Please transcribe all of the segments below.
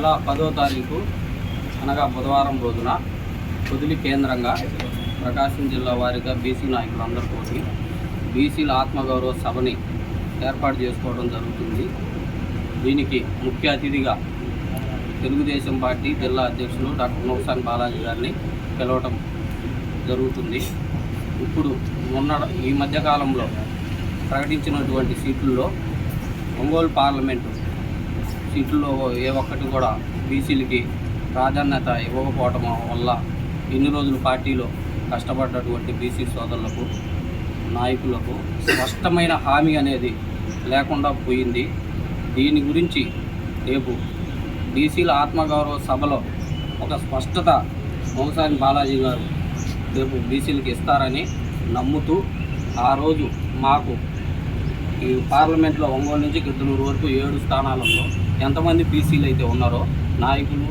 పదో తారీఖు అనగా బుధవారం రోజున పొదిలి కేంద్రంగా ప్రకాశం జిల్లా వారిగా బీసీ నాయకులందరితోటి బీసీల ఆత్మగౌరవ సభని ఏర్పాటు చేసుకోవడం జరుగుతుంది. దీనికి ముఖ్య అతిథిగా తెలుగుదేశం పార్టీ జిల్లా అధ్యక్షులు డాక్టర్ నౌసాన్ బాలాజీ గారిని పిలవటం జరుగుతుంది. ఇప్పుడు మొన్న ఈ మధ్యకాలంలో ప్రకటించినటువంటి సీట్లలో ఒంగోలు పార్లమెంటు సీట్లలో ఏ ఒక్కటి కూడా బీసీలకి ప్రాధాన్యత ఇవ్వకపోవటం వల్ల ఇన్ని రోజులు పార్టీలో కష్టపడ్డటువంటి బీసీ సోదరులకు నాయకులకు స్పష్టమైన హామీ అనేది లేకుండా పోయింది. దీని గురించి రేపు బీసీల ఆత్మగౌరవ సభలో ఒక స్పష్టత మోసాని బాలాజీ గారు రేపు బీసీలకు ఇస్తారని నమ్ముతూ ఆ రోజు మాకు ఈ పార్లమెంట్లో ఒంగోలు నుంచి గిద్దలూరు వరకు ఏడు స్థానాలలో ఎంతమంది బీసీలు అయితే ఉన్నారో నాయకులు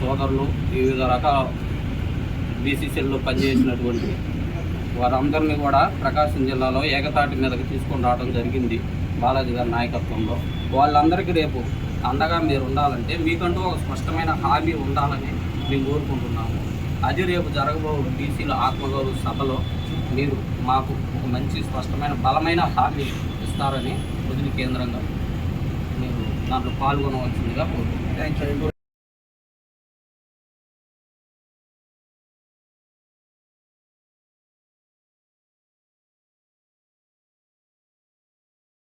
సోదరులు వివిధ రకాల బీసీసీల్లో పనిచేసినటువంటి వారందరినీ కూడా ప్రకాశం జిల్లాలో ఏకతాటి మీదకి తీసుకొని రావడం జరిగింది బాలాజీ గారి నాయకత్వంలో. వాళ్ళందరికీ రేపు అండగా మీరు ఉండాలంటే మీకంటూ ఒక స్పష్టమైన హామీ ఉండాలని మేము కోరుకుంటున్నాము. అది రేపు జరగబో బీసీల ఆత్మగౌరవ సభలో మీరు మాకు ఒక మంచి స్పష్టమైన బలమైన హామీ ఇస్తారని వదిలి కేంద్రంగా మీరు దాంట్లో పాల్గొనవలసిందిగా కోరుకుంటున్నాను థ్యాంక్ యూ